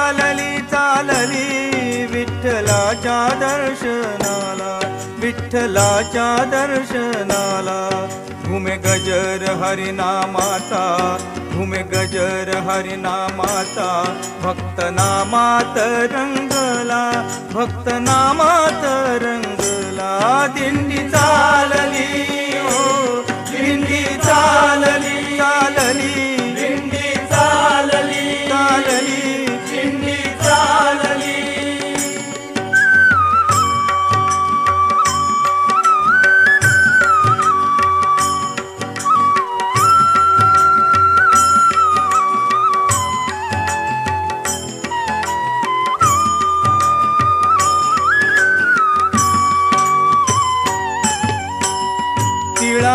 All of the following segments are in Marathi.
चालली चालली विठ्ठलाच्या दर्शनाला विठ्ठलाच्या दर्शनाला. घुमे गजर हरिनामाचा घुमे गजर हरिनामाचा. भक्त नामात रंगला भक्त नामात रंगला. दिंडी चालली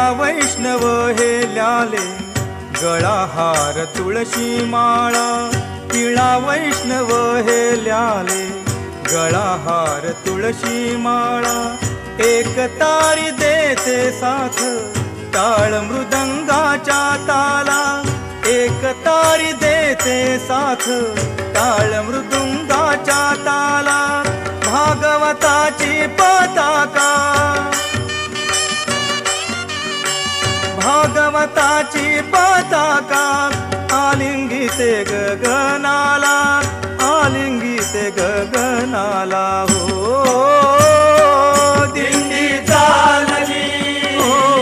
वैष्णव हे ल्याले गळा हार तुळशी माळा. तिळा वैष्णव हे ल्याले गळा हार तुळशी माळा. एक तारी देते साथ ताळ मृदंगाच्या ताला. एक तारी देते साथ ताळ मृदुंगाच्या ताला. पताका आलिंगिते गगनाला आलिंगिते गगनाला. हो चालली. हो,